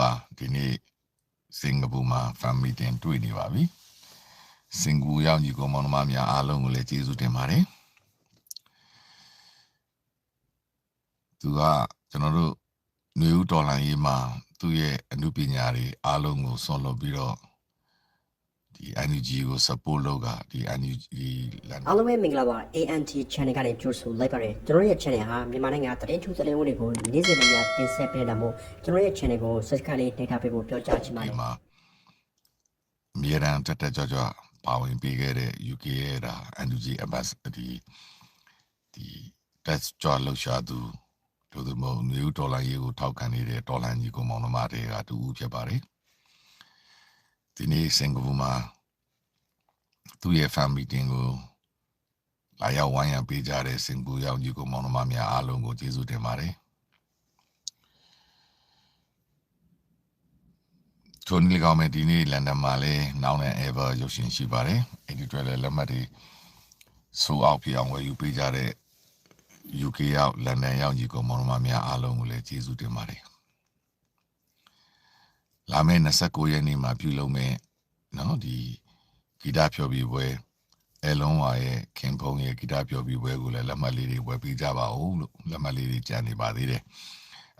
ကဒီနေ့စင်ကာပူမှာ family တင်တွေ့နေပါပြီစင်ကာပူရောက်ညီကောင်မောင်နှမများအားလုံးကိုလည်းကျေးဇူးတင်ပါတယ်သူကကျွန်တော်တို့ຫນွေဦးတော်လိုင်းရေးမှာသူ့ရဲ့အမှုပညာတွေအားလုံးကိုဆွန်လွတ်ပြီးတော့ ဒီ NUG ကို support လုပ်ကဒီ NUG လန်အားလုံးပဲမင်္ဂလာပါ ANT channel ကနေကြိုဆိုလိုက်ပါတယ်ကျွန်တော်ရဲ့ channel ဟာမြန်မာနိုင်ငံသတင်းထူးသတင်းဝတွေကိုနေ့စဉ်နဲ့ညတင်ဆက်ပေးတာမို့ကျွန်တော်ရဲ့ channel ကို subscribe လေးနှိပ်ထားပေးဖို့ပြောကြားချင်ပါတဒီယ်မှာအမြဲတမ်းတက်တက်ကြွကြွပါဝင်ပေးခဲ့တဲ့ UK ရဲ့ဒါ NUG ambassador ဒီဒီ test ကြွလှူရှာသူတို့သူမဟုတ် new dollar ရေးကိုထောက်ခံနေတဲ့ဒေါ်လာကြီးကိုမောင်နှမတွေကတူဦးဖြစ်ပါတယ် ဒီနေ့စင်ကာပူမှာသူ့ရဲ့ family meeting ကိုလာရောက်ဝိုင်းရံပေးကြတဲ့စင်ကာပူရောက်ကြီးကိုမောင်နှမများအားလုံးကိုကျေးဇူးတင်ပါတယ်ထိုနည်းကောင်မဲ့ဒီနေ့လန်ဒန်မှာလည်းနောင်နဲ့ ever ရုပ်ရှင်ရှိပါတယ်အဲ့ဒီအတွက်လည်းလက်မှတ်တွေစိုးအောက်ပြအောင်ဝယ်ယူပေးကြတဲ့ UK ရောက်လန်ဒန်ရောက်ညီကောင်မောင်နှမများအားလုံးကိုလည်းကျေးဇူးတင်ပါတယ် လာမယ့်29ရက်နေ့မှာပြုလုပ်မယ့်နော်ဒီဂီတဖျော်ဖြေပွဲအဲလုံးဝရဲ့ခင်ဖုံးရဲ့ဂီတဖျော်ဖြေပွဲကိုလည်းလက်မှတ်လေးတွေဝယ်ပေးကြပါဦးလို့လက်မှတ်လေးတွေကြံနေပါသေးတယ်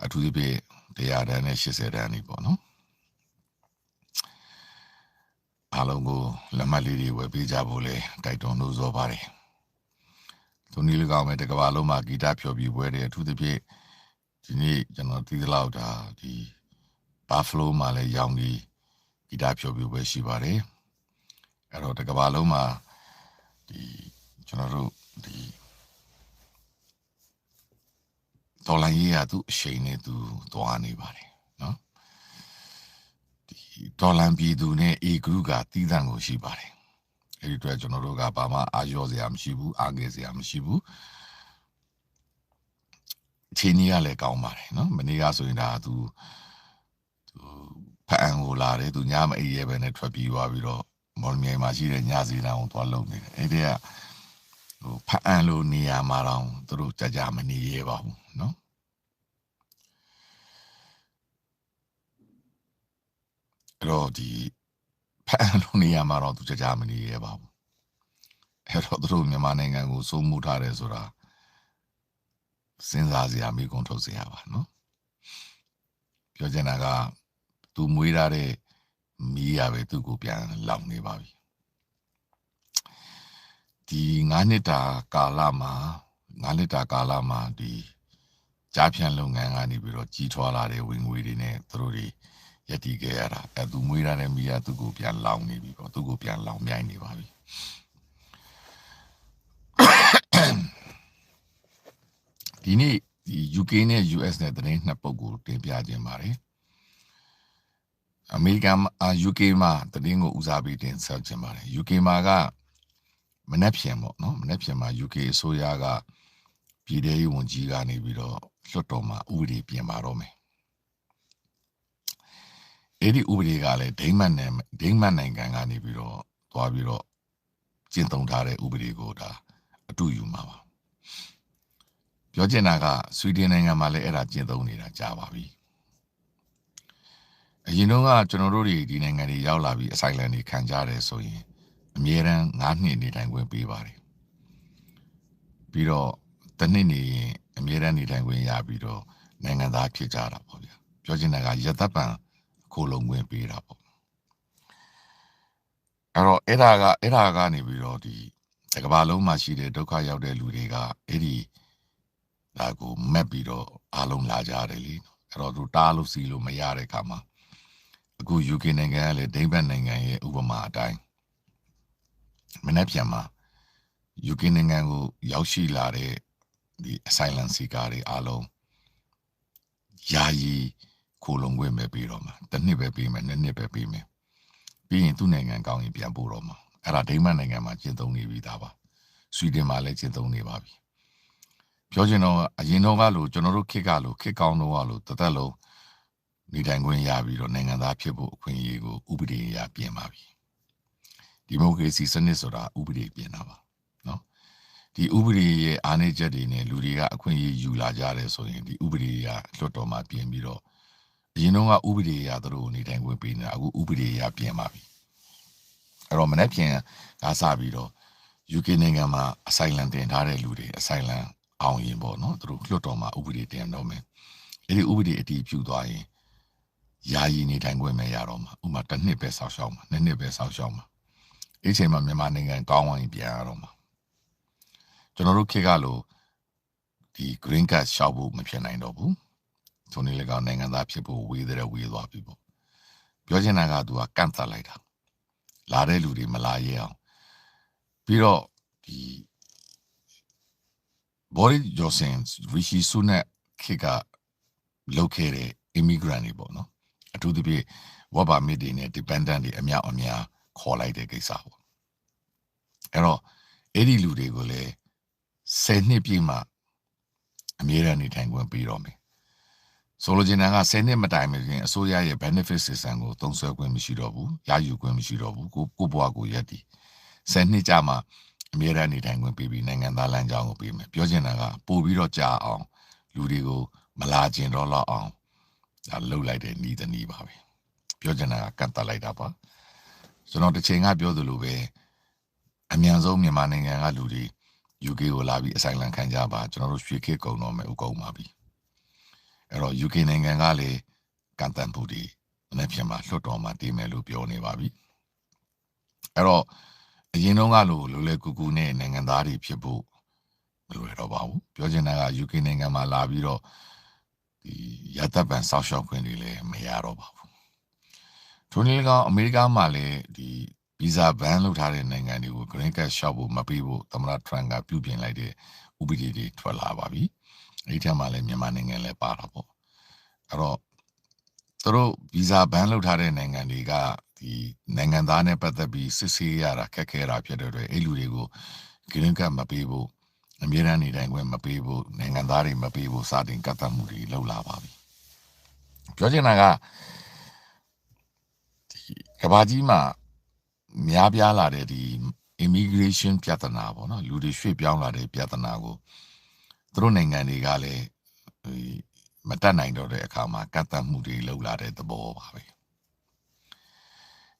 အထူးသဖြင့်100တန်းနဲ့80တန်းနေပေါ့နော်အားလုံးကိုလက်မှတ်လေးတွေဝယ်ပေးကြဖို့လဲတိုက်တွန်းလို့ဆိုပါတယ်။သူနည်းလကောင်မဲ့တကဘာလုံးမှာဂီတဖျော်ပြပွဲတယ်အထူးသဖြင့်ဒီနေ့ကျွန်တော်သိသလောက်ဒါဒီ ဘာဖလိုမှာလည်းရောင်းဒီဂီတဖျော်ပြပွဲရှိပါတယ်။အဲ့တော့တကဘာလုံးမှာဒီကျွန်တော်တို့ဒီဒေါ်လာရေးရသူအချိန်နဲ့သူသွားနေပါတယ်နော်။ဒီဒေါ်လန်ပြည်သူနဲ့အေဂရုကတီးသန့်ကိုရှိပါတယ်အဲ့ဒီအတွက်ကျွန်တော်တို့ကဘာမှအာရောစရာမရှိဘူးအာငယ်စရာမရှိဘူးအချိန်ကြီးကလည်းကောင်းပါတယ်နော်မနေ့ကဆိုရင်ဒါသူသူ ဖအန်ကိုလာတယ်သူညမအေးရဲပဲနဲ့ထွက်ပြေးသွားပြီးတော့မော်လမြိုင်မှာရှိတဲ့ညစီတန်းကိုသွားလုံနေတယ်အဲ့ဒီကဟိုဖအန်လိုနေရာမှာတော့သူတို့ကြကြမနေရဲပါဘူးနော်အဲ့တော့ဒီဖအန်လုံးနေရာမှာတော့သူကြကြမနေရပါဘူးအဲ့တော့သူတို့မြန်မာနိုင်ငံကိုစိုးမှုထားတယ်ဆိုတာစဉ်းစားစရာမိကုန်ထုတ်စရာပါနော်ပြောချင်တာက သူမွေးထားတဲ့မီးရပဲသူ့ကိုပြန်လောင်နေပါပြီဒီ9နှစ်တာကာလမှာ9နှစ်တာကာလမှာဒီကြားဖြန့်လုပ်ငန်းကနေပြီးတော့ကြီးထွားလာတဲ့ဝင်ငွေတွေနဲ့သူတို့တွေယက်တီခဲ့ရတာအဲသူမွေးရတဲ့မိရသူ့ကိုပြန်လောင်နေပြီပေါ့သူ့ကိုပြန်လောင်မြိုင်နေပါပြီဒီနေ့ဒီ UK နဲ့ US နဲ့သတင်းနှစ်ပုဒ်ကိုတင်ပြခြင်းပါတယ် အမေရိကန်အာ UK မှာသတင်းကိုဦးစားပေးတင်ဆက်ခြင်းပါတယ် UK မှာကမနှက်ဖြန်ပေါ့နော်မနှက်ဖြန်မှာ UK အစိုးရကပြည်ထရေးဝန်ကြီးကနေပြီးတော့လွှတ်တော်မှာဥပဒေပြင်ပါတော့မယ်အဲ့ဒီဥပဒေကလည်းဒိမ့်မတ်နဲ့ဒိမ့်မတ်နိုင်ငံကနေပြီးတော့သွားပြီးတော့ကျင့်သုံးထားတဲ့ဥပဒေကိုဒါအတူယူမှာပါပြောချင်တာကဆွီဒင်နိုင်ငံမှာလည်းအဲ့ဒါကျင့်သုံးနေတာကြာပါပြီ အရင်တော့ကကျွန်တော်တို့တွေဒီနိုင်ငံတွေရောက်လာပြီးအဆိုင်လန်တွေခံကြရတယ်ဆိုရင်အမြဲတမ်း9နှစ်နေထိုင်ခွင့်ပေးပါတယ်ပြီးတော့တစ်နှစ်နေရင်အမြဲတမ်းနေထိုင်ခွင့်ရပြီးတော့နိုင်ငံသားဖြစ်ကြတာပေါ့ဗျာပြောချင်တာကရသက်ပံခိုးလုံခွင့်ပေးတာပေါ့အဲ့တော့အဲ့ဒါကအဲ့ဒါကနေပြီးတော့ဒီတစ်ကမ္ဘာလုံးမှာရှိတဲ့ဒုက္ခရောက်တဲ့လူတွေကအဲ့ဒီဒါကိုမက်ပြီးတော့အားလုံးလာကြတယ်လीအဲ့တော့သူတားလို့စီလို့မရတဲ့ခါမှာ အခု UK နိုင်ငံကလည်းဒိန်းဘတ်နိုင်ငံရဲ့ဥပမာအတိုင်းမနေ့ပြန်မှာ UK နိုင်ငံကိုရောက်ရှိလာတဲ့ဒီ asylum seeker တွေအားလုံးယာယီခိုလုံခွင့်ပဲပြီးတော့မှာတစ်နှစ်ပဲပြီးမယ်နှစ်နှစ်ပဲပြီးမယ်ပြီးရင်သူ့နိုင်ငံကောင်းရင်ပြန်ပို့တော့မှာအဲ့ဒါဒိန်းမတ်နိုင်ငံမှာကျင့်သုံးနေပြီးသားပါဆွီဒင်မှာလည်းကျင့်သုံးနေပါပြီပြောချင်တော့အရင်တော့ကလို့ကျွန်တော်တို့ခေတ်ကလို့ခေတ်ကောင်းတော့ကလို့တသက်လုံး နေထိုင်ခွင့်ရပြီးတော့နိုင်ငံသားဖြစ်ဖို့အခွင့်အရေးကိုဥပဒေအရပြင်ပါပြီဒီမိုကရေစီစနစ်ဆိုတာဥပဒေပြင်တာပါနော်ဒီဥပဒေရဲ့အားနည်းချက်တွေနဲ့လူတွေကအခွင့်အရေးယူလာကြတယ်ဆိုရင်ဒီဥပဒေကလွှတ်တော်မှာပြင်ပြီးတော့အရင်တော့ကဥပဒေအရသူတို့နေထိုင်ခွင့်ပေးနေတာအခုဥပဒေအရပြင်ပါပြီအဲ့တော့မနေ့ပြင်ကစားပြီးတော့ UK နိုင်ငံမှာအဆိုင်လန်တင်ထားတဲ့လူတွေအဆိုင်လန်အောင်ရင်ပေါ့နော်သူတို့လွှတ်တော်မှာဥပဒေတင်တော့မယ်အဲ့ဒီဥပဒေအတည်ပြုသွားရင် ယာယီနေထိုင်ခွင့်မရတော့မှာဥပမာတစ်နှစ်ပဲဆောက်ရှောက်မှာနှစ်နှစ်ပဲဆောက်ရှောက်မှာအဲ့ချိန်မှာမြန်မာနိုင်ငံကောင်းဝင်ပြန်ရတော့မှာကျွန်တော်တို့ခေတ်ကလို့ဒီ green card ရှောက်ဖို့မဖြစ်နိုင်တော့ဘူးဆိုနေလေကောင်နိုင်ငံသားဖြစ်ဖို့ဝေးတဲ့ဝေးသွားပြီပေါ့ပြောချင်တာကသူကကန့်သတ်လိုက်တာလာတဲ့လူတွေမလာရဲအောင်ပြီးတော့ဒီ Boris Johnson Rishi Sunak ခေတ်ကလုပ်ခဲ့တဲ့ immigrant တွေပေါ့နော် အထူးသဖြင့် work permit တွေနဲ့ dependent တွေအများအများခေါ်လိုက်တဲ့ကိစ္စပေါ့အဲ့တော့အဲ့ဒီလူတွေကိုလည်း10နှစ်ပြည့်မှအမြဲတမ်းနေထိုင်ခွင့်ပေးတော့မယ်ဆိုလိုချင်တာက10နှစ်မတိုင်မခင်အစိုးရရဲ့ benefit system ကိုသုံးစွဲခွင့်မရှိတော့ဘူးရယူခွင့်မရှိတော့ဘူးကိုကိုဘွားကိုရက်တည်10နှစ်ကြာမှအမြဲတမ်းနေထိုင်ခွင့်ပေးပြီးနိုင်ငံသားလမ်းကြောင်းကိုပေးမယ်ပြောချင်တာကပို့ပြီးတော့ကြာအောင်လူတွေကိုမလာကျင်တော့လောက်အောင် ဒါလှုပ်လိုက်တဲ့ဤတနည်းပါပဲပြောချင်တာကကန့်တက်လိုက်တာပါကျွန်တော်တစ်ချိန်ကပြောသလိုပဲအမြန်ဆုံးမြန်မာနိုင်ငံကလူတွေ UK ကိုလာပြီးအဆိုင်လံခံကြပါကျွန်တော်တို့ရွှေခေတ်ကုံတော့မယ်ဥကုံပါပြီအဲ့တော့ UK နိုင်ငံကလည်းကန့်တတ်မှုတွေမနေ့ပြန်မှာလွှတ်တော်မှာတည်မယ်လို့ပြောနေပါပြီအဲ့တော့အရင်တုန်းကလိုလိုလေကူကူနဲ့နိုင်ငံသားတွေဖြစ်ဖို့မလိုရတော့ပါဘူးပြောချင်တာက UK နိုင်ငံမှာလာပြီးတော့ ဒီရသက်ပံဆောက်ရှောက်ခွင့်တွေလည်းမရတော့ပါဘူးထိုနည်းကောင်အမေရိကမှာလည်းဒီဗီဇာဘန်လုပ်ထားတဲ့နိုင်ငံတွေကို green card ရှောက်ဖို့မပေးဖို့သမ္မတထရန့်ကပြုပြင်လိုက်တဲ့ဥပဒေတွေထွက်လာပါပြီအဲ့ဒီထက်မှလည်းမြန်မာနိုင်ငံလည်းပါတာပေါ့အဲ့တော့သူတို့ဗီဇာဘန်လုပ်ထားတဲ့နိုင်ငံတွေကဒီနိုင်ငံသားနဲ့ပတ်သက်ပြီးစစ်ဆေးရတာခက်ခဲတာဖြစ်တဲ့အတွက်အဲ့လူတွေကို green card မပေးဖို့ အမြဲတမ်းနေတိုင်းခွင့်မပေးဖို့နိုင်ငံသားတွေမပေးဖို့စတင်ကတ်သတ်မှုတွေလုပ်လာပါပြီပြောချင်တာကဒီကဘာကြီးမှာများပြားလာတဲ့ဒီ immigration ပြဿနာပေါ့နော်လူတွေရွှေ့ပြောင်းလာတဲ့ပြဿနာကိုသူတို့နိုင်ငံတွေကလည်းဒီမတတ်နိုင်တော့တဲ့အခါမှာကတ်သတ်မှုတွေလုပ်လာတဲ့သဘောပါပဲ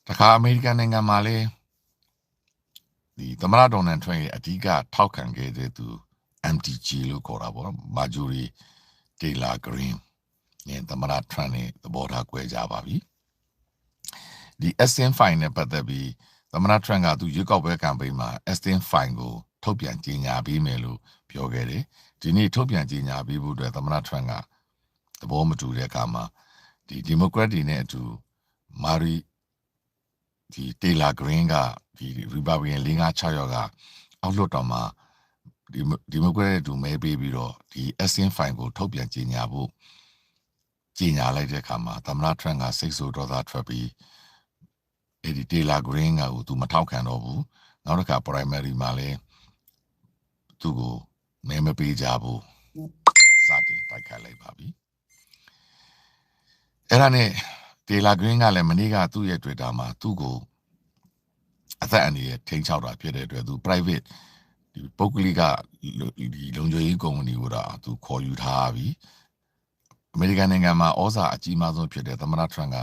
တခါအမေရိကန်နိုင်ငံမှာလည်း ဒီသမရဒေါ်နယ်ထရန့်ရဲ့အဓိကထောက်ခံခဲ့တဲ့သူ MTG လို့ခေါ်တာပေါ့နော် Marjorie Taylor Greene နဲ့သမရထရန့်နဲ့သဘောထားကွဲကြပါပြီဒီ SN fine နဲ့ပတ်သက်ပြီးသမရထရန့်ကသူရွေးကောက်ပွဲကမ်ပိန်းမှာ SN fine ကိုထုတ်ပြန်ကြေညာပေးမယ်လို့ပြောခဲ့တယ်ဒီနေ့ထုတ်ပြန်ကြေညာပေးဖို့အတွက်သမရထရန့်ကသဘောမတူတဲ့အခါမှာဒီ Democrat တွေနဲ့အတူ Mari ဒီ Taylor Green ကဒီ Republican ၄၅6ယောက်ကအောက်လွှတ်တော်မှာဒီဒီမိုကရက်တူမဲပေးပြီးတော့ဒီ SN fine ကိုထုတ်ပြန်ကြေညာဖို့ကြေညာလိုက်တဲ့အခါမှာသမ္မတထရန့်ကစိတ်ဆိုးဒေါသထွက်ပြီးအဲ့ဒီ Taylor Green ကသူမထောက်ခံတော့ဘူးနောက်တစ်ခါ primary မှာလည်းသူ့ကိုမဲမပေးကြဘူးစတင်တိုက်ခိုက်လိုက်ပါပြီအဲ့ဒါနဲ့ ဒေလာဂရင်းကလည်းမနေ့ကသူ့ရဲ့ Twitter မှာသူ့ကိုအသက်အန္တရာယ်ထိန်းချောက်တာဖြစ်တဲ့အတွက်သူ private ဒီပုဂ္ဂလိကဒီလုံခြုံရေးကုမ္ပဏီကိုတော့သူခေါ်ယူထားပြီအမေရိကန်နိုင်ငံမှာဩဇာအကြီးမားဆုံးဖြစ်တဲ့သမ္မတထရန့်က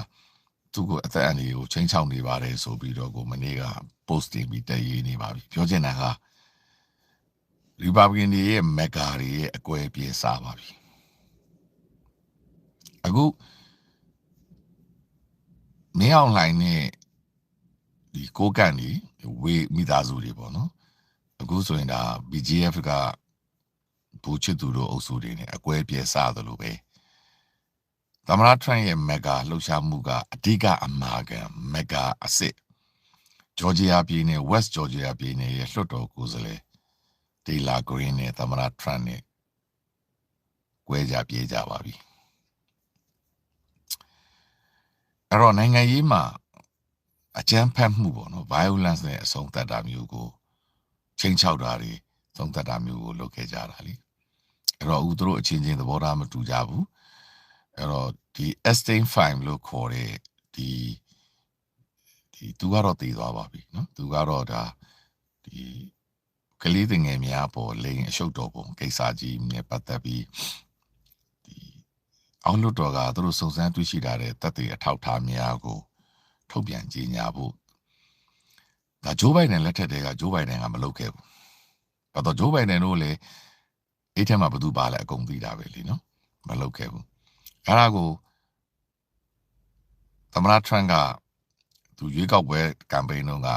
သူ့ကိုအသက်အန္တရာယ်ကိုချိန်ချောက်နေပါတယ်ဆိုပြီးတော့ကိုမနေ့က posting ပြီးတည်ရေးနေပါပြီပြောချင်တာက Republican တွေရဲ့ mega တွေရဲ့အကွဲပြေစားပါပြီအခု မင်းအောင်လှိုင်နဲ့ဒီကိုကန်ဒီဝေမိသားစုတွေပေါ့နော်အခုဆိုရင်ဒါ BGF ကဘူချစ်သူတို့အုပ်စုတွေနဲ့အကွဲပြေစားသလိုပဲသမရထရန့်ရဲ့ mega လှုပ်ရှားမှုကအဓိကအမာခံ mega အစ်စ်ဂျော်ဂျီယာပြည်နယ် West Georgia ပြည်နယ်ရဲ့လွှတ်တော်ကိုယ်စားလှယ်ဒေလာဂရင်းနဲ့သမရထရန့်နဲ့ကွဲကြပြေးကြပါပြီ အဲ့တော့နိုင်ငံရေးမှာအကြမ်းဖက်မှုပေါ့နော် violence နဲ့အဆုံးသတ်တာမျိုးကိုချိန်ချောက်တာတွေဆုံးသတ်တာမျိုးကိုလုပ်ခဲ့ကြတာလीအဲ့တော့ဦးတို့အချင်းချင်းသဘောထားမတူကြဘူးအဲ့တော့ဒီ Epstein file လို့ခေါ်တဲ့ဒီဒီသူကတော့တည်သွားပါပြီနော်သူကတော့ဒါဒီကလေးငယ်များပေါ်လိန်အရှုပ်တော်ပုံကိစ္စကြီးနဲ့ပတ်သက်ပြီးဒီ အောက်လွတ်တော်ကသူတို့စုံစမ်းတွေ့ရှိထားတဲ့တပ်တွေအထောက်ထားများကိုထုတ်ပြန်ကြေညာဖို့ဒါဂျိုးဘိုင်ဒန်လက်ထက်တည်းကဂျိုးဘိုင်ဒန်ကမလုပ်ခဲ့ဘူး။ဘာတော့ဂျိုးဘိုင်ဒန်တို့လည်းအဲ့ထက်မှဘသူပါလဲအကုန်သိတာပဲလीနော်မလုပ်ခဲ့ဘူး။အဲ့ဒါကိုသမ္မတထရန့်ကသူရွေးကောက်ပွဲကမ်ပိန်းတုန်းက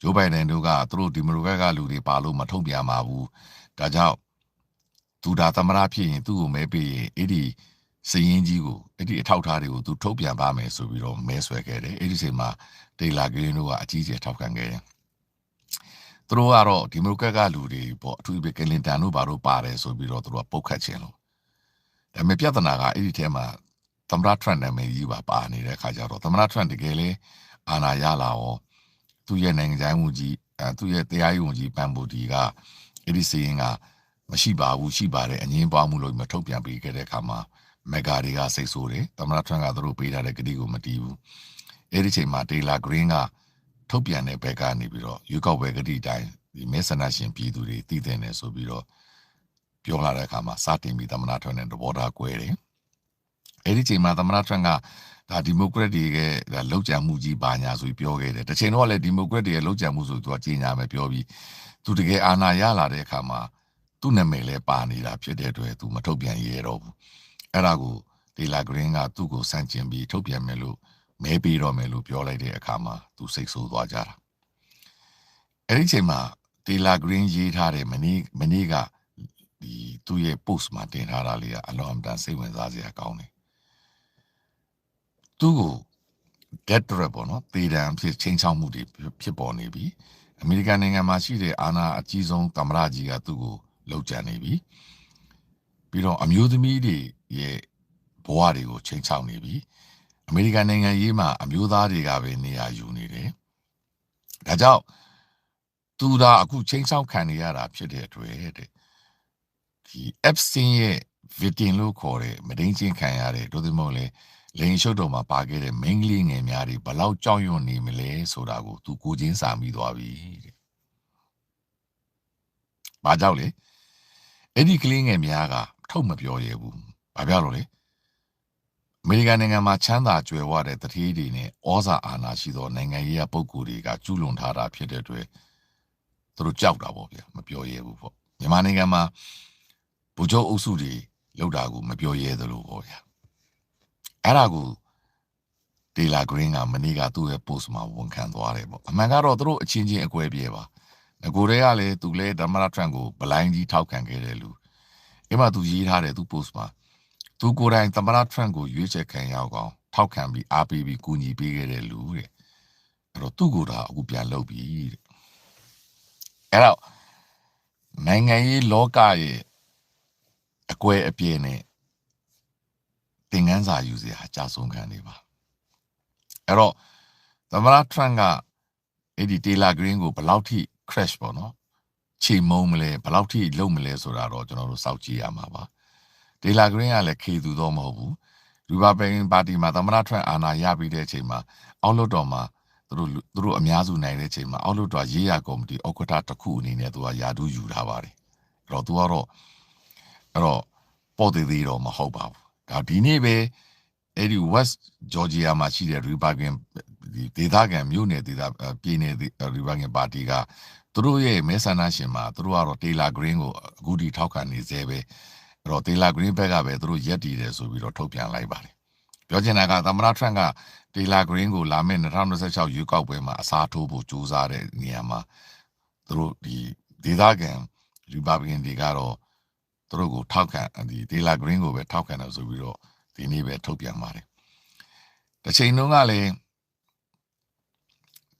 ဂျိုးဘိုင်ဒန်တို့ကသူတို့ဒီမိုကရက်ကလူတွေပါလို့မထုတ်ပြန်ပါဘူး။ဒါကြောင့်သူဒါသမ္မတဖြစ်ရင်သူ့ကိုမဲပေးရင်အဲ့ဒီ စည်ရင်ကြီးကိုအဲ့ဒီအထောက်ထားတွေကိုသူထုတ်ပြန်ပါမယ်ဆိုပြီးတော့မဲဆွဲခဲ့တယ်အဲ့ဒီချိန်မှာဒေလာဂရင်းတို့ကအကြီးအကျယ်ထောက်ခံခဲ့တယ်သူတို့ကတော့ဒီမိုကရက်ကလူတွေပေါ့အထူးပဲကလင်တန်တို့ဘာတို့ပါတယ်ဆိုပြီးတော့သူတို့ကပုတ်ခတ်ခြင်းလို့ဒါပေမဲ့ပြဿနာကအဲ့ဒီထဲမှာသမ္မတထရန့်နာမည်ကြီးပါပါနေတဲ့ခါကျတော့သမ္မတထရန့်တကယ်လေအာဏာရလာရောသူ့ရဲ့နိုင်ငံခြားမှုကြီးအဲသူ့ရဲ့တရားရေးဝန်ကြီးပန်ဘူဒီကအဲ့ဒီစီရင်ကမရှိပါဘူးရှိပါတယ်အငင်းပွားမှုလို့မထုတ်ပြန်ပေးခဲ့တဲ့အခါမှာ မက်ဂါတွေကစိတ်ဆိုးတယ်သမ္မတထရန့်ကသူတို့ပေးထားတဲ့ကတိကိုမတီးဘူးအဲ့ဒီချိန်မှာတေလာဂရင်းကထုတ်ပြန်တဲ့ဘက်ကနေပြီးတော့ယူကောက်ပွဲကတိတိုင်းဒီမဲဆန္ဒရှင်ပြည်သူတွေတည်တဲ့နေဆိုပြီးတော့ပြောလာတဲ့အခါမှာစတင်ပြီးသမ္မတထရန့်နဲ့သဘောထားကွဲတယ်အဲ့ဒီချိန်မှာသမ္မတထရန့်ကဒါဒီမိုကရက်တွေကဒါလောက်ကြံမှုကြီးပါညာဆိုပြီးပြောခဲ့တယ်တစ်ချိန်တော့လည်းဒီမိုကရက်တွေရဲ့လောက်ကြံမှုဆိုသူကကြီးညာမယ်ပြောပြီးသူတကယ်အာဏာရလာတဲ့အခါမှာသူ့နာမည်လည်းပါနေတာဖြစ်တဲ့အတွက်သူမထုတ်ပြန်ရတော့ဘူး အဲ့ဒါကိုဒေလာဂရင်းကသူ့ကိုစန့်ကျင်ပြီးထုတ်ပြန်မယ်လို့မဲပေးတော့မယ်လို့ပြောလိုက်တဲ့အခါမှာသူစိတ်ဆိုးသွားကြတာအဲ့ဒီချိန်မှာဒေလာဂရင်းရေးထားတဲ့မနေ့မနေ့ကဒီသူ့ရဲ့ post မှာတင်ထားတာလေးကအလွန်အမတန်စိတ်ဝင်စားစရာကောင်းတယ်သူ့ကို death threat ပေါ့နော်တေတံဖြစ်ချင်းချောက်မှုတွေဖြစ်ပေါ်နေပြီအမေရိကန်နိုင်ငံမှာရှိတဲ့အာဏာအကြီးဆုံးသမ္မတကြီးကသူ့ကိုလှုပ်ကြံနေပြီ ပြီးတော့အမျိုးသမီးတွေရဲ့ဘဝတွေကိုချိန်ချောက်နေပြီအမေရိကန်နိုင်ငံရေးမှာအမျိုးသားတွေကပဲနေရာယူနေတယ်ဒါကြောင့်သူသာအခုချိန်ချောက်ခံနေရတာဖြစ်တဲ့အတွက်တဲ့ဒီ Epstein ရဲ့ victim လို့ခေါ်တဲ့မဒိန်ချင်းခံရတဲ့တို့သမုံလေလိန်ရှုပ်တော်မှာပါခဲ့တဲ့မိန်းကလေးငယ်များတွေဘလောက်ကြောက်ရွံ့နေမလဲဆိုတာကိုသူကိုချင်းစာမိသွားပြီတဲ့။ဘာကြောက်လဲ အဲ့ဒီကလေးငယ်များကထုတ်မပြောရဘူး။ဘာပြောလို့လဲအမေရိကန်နိုင်ငံမှာချမ်းသာကြွယ်ဝတဲ့တတိတွေနဲ့ဩဇာအာဏာရှိသောနိုင်ငံရေးပုံကိုယ်တွေကကျူးလွန်ထားတာဖြစ်တဲ့အတွက်သူတို့ကြောက်တာပေါ့ဗျာမပြောရဘူးပေါ့မြန်မာနိုင်ငံမှာဗိုလ်ချုပ်အုပ်စုတွေလောက်တာကိုမပြောရဲသလိုပေါ့ဗျာအဲ့ဒါကိုဒေလာဂရင်းကမနေ့ကသူ့ရဲ့ post မှာဝန်ခံသွားတယ်ပေါ့အမှန်ကတော့သူတို့အချင်းချင်းအကွဲပြေပါ ငကိုတွေကလည်းသူလည်းဓမ္မရထရန့်ကိုဘလိုင်းကြီးထောက်ခံခဲ့တယ်လူအဲ့မှာသူရေးထားတယ်သူ post မှာသူကိုယ်တိုင်သမ္မတထရန့်ကိုရွေးချယ်ခံရောက်ကောင်ထောက်ခံပြီးအားပေးပြီးကူညီပေးခဲ့တဲ့လူတဲ့အဲ့တော့သူ့ကိုယ်တော့အခုပြန်လုပ်ပြီတဲ့အဲ့တော့နိုင်ငံရေးလောကရဲ့အကွဲအပြဲနဲ့သင်ခန်းစာယူစရာအကြဆုံးခံနေပါအဲ့တော့သမ္မတထရန့်ကအဲ့ဒီတေလာဂရင်းကိုဘယ်လောက်ထိ crash ပေါ့နော်ချိန်မုံမလဲဘယ်လောက်ထိလုံမလဲဆိုတာတော့ကျွန်တော်တို့စောင့်ကြည့်ရမှာပါဒေလာဂရင်းကလည်းခေသူတော့မဟုတ်ဘူးရူပါပင်ပါတီမှာသမ္မတထရန့်အာဏာရပြီးတဲ့အချိန်မှာအောက်လွှတ်တော်မှာသူတို့သူတို့အများစုနိုင်တဲ့အချိန်မှာအောက်လွှတ်တော်ရေးရကော်မတီဥက္ကဋ္ဌတစ်ခုအနေနဲ့သူကယာဒူးယူထားပါတယ်အဲ့တော့သူကတော့အဲ့တော့ပေါ်သေးသေးတော့မဟုတ်ပါဘူးဒါဒီနေ့ပဲအဲ့ဒီ West Georgia မှာရှိတဲ့ Republican ဒီဒေသခံမြို့နယ်ဒေသပြည်နယ် Republican Party ကသူတို့ရဲ့မဲဆန္ဒရှင်မှာသူတို့ကတော့ Taylor Green ကိုအခုထိထောက်ခံနေသေးပဲအဲ့တော့ Taylor Green ဘက်ကပဲသူတို့ရက်တည်တယ်ဆိုပြီးတော့ထုတ်ပြန်လိုက်ပါတယ်ပြောချင်တာကသမ္မတ Trump က Taylor Green ကိုလာမယ့်2026ရွေးကောက်ပွဲမှာအစားထိုးဖို့ကြိုးစားတဲ့နေရာမှာသူတို့ဒီဒေသခံ Republican တွေကတော့သူတို့ကိုထောက်ခံဒီဒေလာဂရင်းကိုပဲထောက်ခံတယ်ဆိုပြီးတော့ဒီနေ့ပဲထုတ်ပြန်ပါတယ်တစ်ချိန်လုံးကလည်း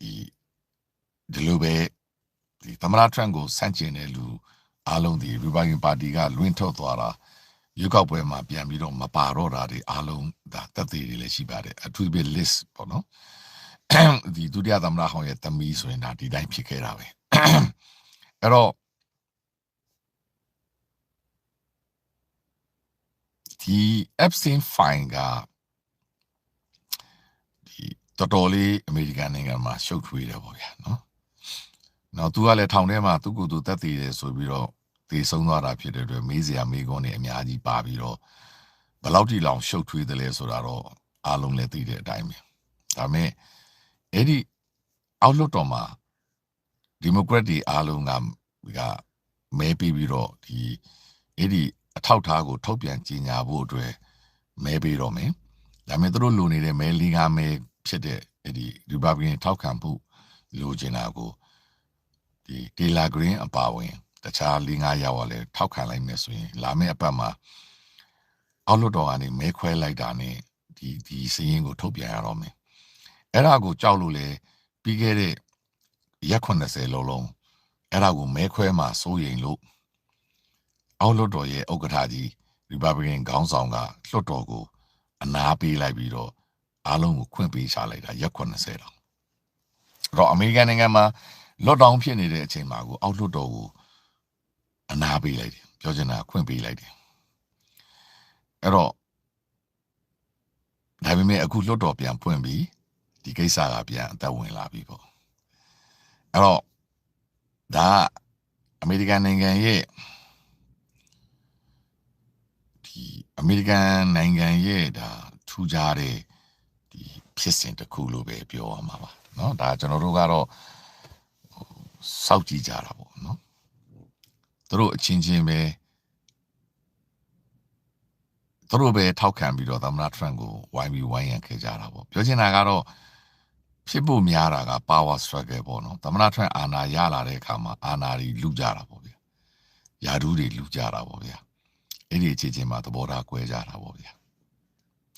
ဒီဒီလိုပဲဒီသမ္မတထရန့်ကိုဆန့်ကျင်တဲ့လူအားလုံးဒီ Republican Party ကလွင့်ထုတ်သွားတာရွေးကောက်ပွဲမှာပြန်ပြီးတော့မပါတော့တာတွေအားလုံးဒါတက်သေးတွေလည်းရှိပါတယ်အထူးသဖြင့် list ပေါ့နော်ဒီဒုတိယသမ္မတဟောင်းရဲ့တမီးဆိုရင်ဒါဒီတိုင်းဖြစ်ခဲ့တာပဲအဲ့တော့ဒီ Epstein fine ကဒီ တော်တော်လေးအမေရိကန်နိုင်ငံမှာရှုပ်ထွေးတယ်ပေါ့ဗျာနော်။နောက်သူကလည်းထောင်ထဲမှာသူ့ကိုယ်သူတက်တည်တယ်ဆိုပြီးတော့သေဆုံးသွားတာဖြစ်တဲ့အတွက်မေးစရာမေးခွန်းတွေအများကြီးပါပြီးတော့ဘယ်လောက်ထိလောင်ရှုပ်ထွေးတယ်လဲဆိုတာတော့အားလုံးလည်းသိတဲ့အတိုင်းပဲဒါပေမဲ့အဲ့ဒီအောက်လွတ်တော်မှာဒီမိုကရက်တွေအားလုံးကကမဲပြီးပြီးတော့ဒီအဲ့ဒီအထောက်ထားကိုထုတ်ပြန်ကြေညာဖို့အတွက်မဲပေးတော့မယ်ဒါပေမဲ့သူတို့လူနေတဲ့မဲလီဂါမဲ ဖြစ်တဲ့အဲ့ဒီ Republican ထောက်ခံမှုလိုချင်တာကိုဒီဒေလာဂရင်းအပါဝင်တခြား၄၅ယောက်ကလည်းထောက်ခံလိုက်မယ်ဆိုရင် လာမယ့်အပတ်မှာအောက်လွတ်တော်ကနေမဲခွဲလိုက်တာနဲ့ဒီဒီစည်ရင်ကိုထုတ်ပြန်ရတော့မယ်အဲ့ဒါကိုကြောက်လို့လေပြီးခဲ့တဲ့ရက်80လုံးလုံးအဲ့ဒါကိုမဲခွဲမှာစိုးရိမ်လို့အောက်လွတ်တော်ရဲ့ဥက္ကဋ္ဌကြီး Republican ခေါင်းဆောင်ကလွတ်တော်ကိုအနာပေးလိုက်ပြီးတော့ အားလုံးကိုခွင့်ပေးချလိုက်တာရက်80တောင်အဲ့တော့အမေရိကန်နိုင်ငံမှာလော့ဒေါင်းဖြစ်နေတဲ့အချိန်မှာကိုအောက်လွတ်တော်ကိုအနာပေးလိုက်တယ်ပြောချင်တာခွင့်ပေးလိုက်တယ်အဲ့တော့ဒါပေမဲ့အခုလွတ်တော်ပြန်ဖွင့်ပြီးဒီကိစ္စကပြန်အသက်ဝင်လာပြီပေါ့အဲ့တော့ဒါအမေရိကန်နိုင်ငံရဲ့ဒီအမေရိကန်နိုင်ငံရဲ့ဒါထူးခြားတဲ့ဒီ ဖြစ်စဉ်တစ်ခုလို့ပဲပြောရမှာပါเนาะဒါကျွန်တော်တို့ကတော့ဟိုစောက်ကြည့်ကြတာပေါ့เนาะသူတို့အချင်းချင်းပဲသူတို့ပဲထောက်ခံပြီးတော့သမ္မတထရန့်ကိုဝိုင်းပြီးဝိုင်းရန်ခဲ့ကြတာပေါ့ပြောချင်တာကတော့ဖြစ်ဖို့များတာက power struggle ပေါ့နော်သမ္မတထရန့်အာဏာရလာတဲ့အခါမှာအာဏာတွေလူကြတာပေါ့ဗျာယာဒူးတွေလူကြတာပေါ့ဗျာအဲ့ဒီအခြေချင်းမှာသဘောထားကွဲကြတာပေါ့ဗျာ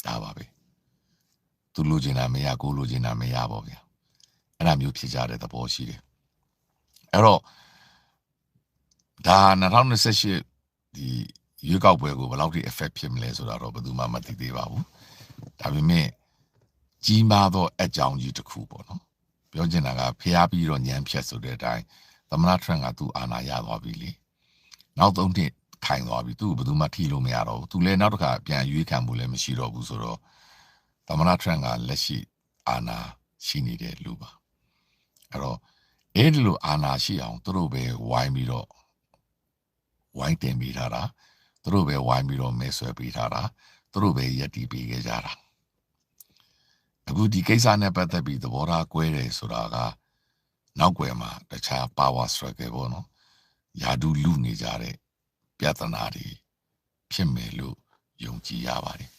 ဒါပါပဲ သူလူချင်တာမရကိုလူချင်တာမရပေါ့ဗျာအဲ့ဒါမျိုးဖြစ်ကြတဲ့သဘောရှိတယ်အဲ့တော့ဒါ2028ဒီရွေးကောက်ပွဲကိုဘယ်လောက်ထိ effect ဖြစ်မလဲဆိုတာတော့ဘယ်သူမှမသိသေးပါဘူးဒါပေမဲ့ကြီးမားသောအကြောင်းကြီးတစ်ခုပေါ့နော်ပြောချင်တာကဖျားပြီးတော့ညံဖြတ်ဆိုတဲ့အတိုင်းသမနာထရန့်ကသူ့အာဏာရသွားပြီလေနောက်သုံးနှစ်ခိုင်သွားပြီသူ့ကိုဘယ်သူမှထိလို့မရတော့ဘူးသူလည်းနောက်တစ်ခါပြန်ရွေးခံဖို့လည်းမရှိတော့ဘူးဆိုတော့ သမနာထရန့်ကလက်ရှိအာဏာရှိနေတဲ့လူပါအဲ့တော့အဲ့ဒီလိုအာဏာရှိအောင်သူတို့ပဲဝိုင်းပြီးတော့ဝိုင်းတင်ပြီးထားတာသူတို့ပဲဝိုင်းပြီးတော့မဲဆွဲပေးထားတာသူတို့ပဲယက်တီပေးခဲ့ကြတာအခုဒီကိစ္စနဲ့ပတ်သက်ပြီးသဘောထားကွဲတယ်ဆိုတာကနောက်ွယ်မှာတခြား power struggle ပေါ့နော်ယာဒူးလူနေကြတဲ့ပြဿနာတွေဖြစ်မယ်လို့ယုံကြည်ရပါတယ်